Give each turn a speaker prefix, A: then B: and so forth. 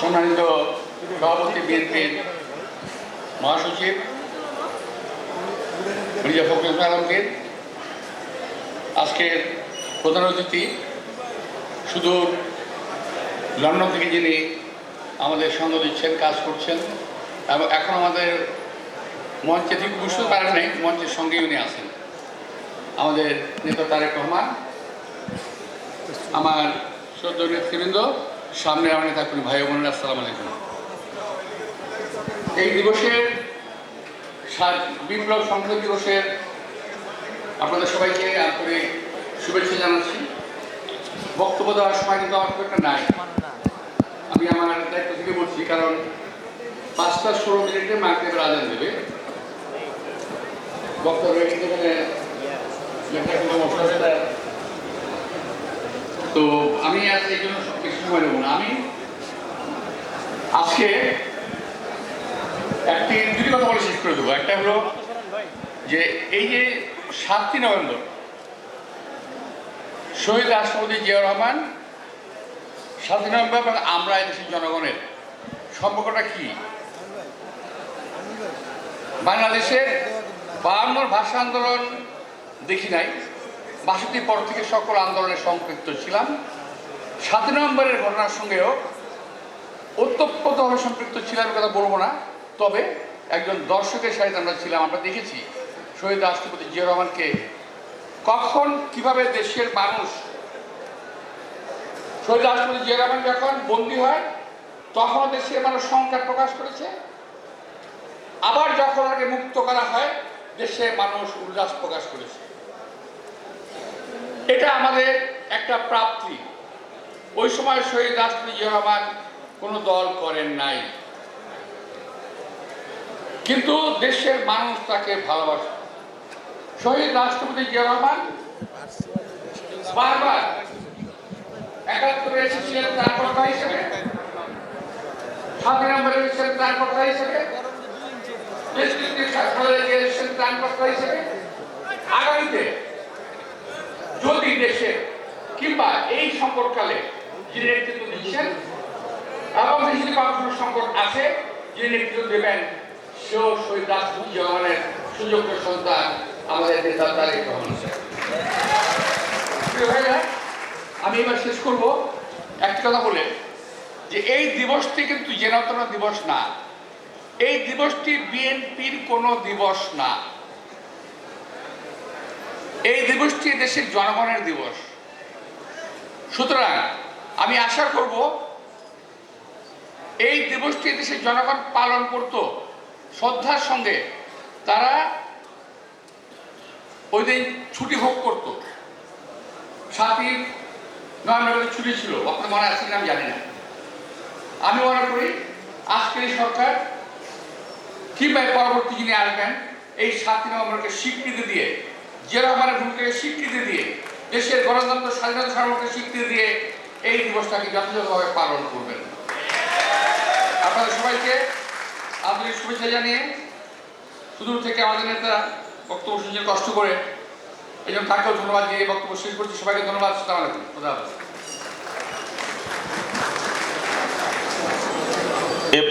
A: সম্মানিত সভাপতি বিএনপির মহাসচিব মির্জা ফখরুল আলমগীর, আজকের প্রধান অতিথি সুদূর লন্ডন থেকে যিনি আমাদের সঙ্গ দিচ্ছেন, কাজ করছেন, এবং এখন আমাদের মঞ্চে ঠিক বুঝতে পারেন নাই, মঞ্চের সঙ্গে উনি আছেন। আমাদের নেতা তারেক রহমান, আমার সদ্য নেতৃবৃন্দ সামনে আমার থাকুন, ভাই বোনেরা, আসসালামু আলাইকুম। এই দিবসের বিপ্লব সংসদ দিবসের আপনাদের সবাইকে আন্তরিক শুভেচ্ছা জানাচ্ছি। বক্তব্য দেওয়ার সময় কিন্তু আমার খুব একটা নাই। আমি আমার দায়িত্ব থেকে বলছি, কারণ পাঁচটা ষোলো মিনিটে মাগরেবের আজান দেবে। বক্তব্য লেখা কোনো সমস্যা নেই। তো আমি আজ এই জন্য সব বেশি সময় নেব না। আমি আজকে একটি, দুটি কথা বলে শেষ করে দেবো। একটা হলো যে এই যে সাতই নভেম্বর, শহীদ রাষ্ট্রপতি জিয়াউর রহমান, সাতই নভেম্বর এবং আমরা এই দেশের জনগণের সম্পর্কটা কি? বাংলাদেশের বায়ান্নর ভাষা আন্দোলন দেখি নাই। বাষট্টির পর থেকে সকল আন্দোলনে সম্পৃক্ত ছিলাম। সাত নভেম্বরের ঘটনার সঙ্গেও ওতপ্রোতভাবে সম্পৃক্ত ছিলাম কথা বলব না, তবে একজন দর্শকের সাথে আমরা ছিলাম, আমরা দেখেছি শহীদ রাষ্ট্রপতি জিয়া রহমানকে কখন কীভাবে দেশের মানুষ শহীদ রাষ্ট্রপতি জিয়া রহমান যখন বন্দী হয় তখন দেশের মানুষ সংখ্যা প্রকাশ করেছে। আবার যখন ওনাকে মুক্ত করা হয়, দেশের মানুষ উল্লাস প্রকাশ করেছে। এটা আমাদের একটা প্রাপ্তি। ওই সময় শহীদ রাষ্ট্রপতি রহমান কোনো দল করেন নাই। কিন্তু দেশের মানুষ তাকে ভালোবাসে। শহীদ রাষ্ট্রপতি জিয়া রহমান বারবার একাত্তরে এসেছিলেন তার কথা হিসেবে, সাত নম্বরে এসেছিলেন তার কথা হিসেবে এসেছেন তার কথা হিসেবে। আগামীতে যদি দেশে কিংবা এই সংকটকালে যিনি নেতৃত্ব দিচ্ছেন এবং যদি কোনো সংকট আছে, যিনি নেতৃত্ব দেবেন, সেও শহীদ রাষ্ট্রপতি জওয়ানের সুযোগ্য সন্তান আমাদের নেতা তারেক রহমান আমি এবার শেষ করব। একটি কথা বলে, যে এই দিবসটি কিন্তু জেনাতনা দিবস না। এই দিবসটি বিএনপির কোনো দিবস না। এই দিবসটি দেশের জনগণের দিবস। সুতরাং আমি আশা করব এই দিবসটি দেশের জনগণ পালন করত, শ্রদ্ধার সঙ্গে তারা ওই দিন ছুটি ভোগ করত। সাতই নভেম্বরের ছুটি ছিল, আপনার মনে আছে আমি জানি না। আমি মনে করি আজকের সরকার কিংবা পরবর্তী যিনি আসবেন, এই সাতই নভেম্বরকে স্বীকৃতি দিয়ে যে মানে ভূমিকাকে স্বীকৃতি দিয়ে, দেশের গণতন্ত্র, স্বাধীনতা সার্বভৌমকে স্বীকৃতি দিয়ে এই দিবসটাকে যথাযথভাবে পালন করবেন। আপনাদের সবাইকে আন্তরিক শুভেচ্ছা জানিয়ে সুদূর থেকে আমাদের নেতারা বক্তব্য শুনছেন কষ্ট করে। এই জন্য তাকেও ধন্যবাদ দিয়ে বক্তব্য শেষ করছি। সবাইকে ধন্যবাদ। সালাম আলাইকুম। খুদা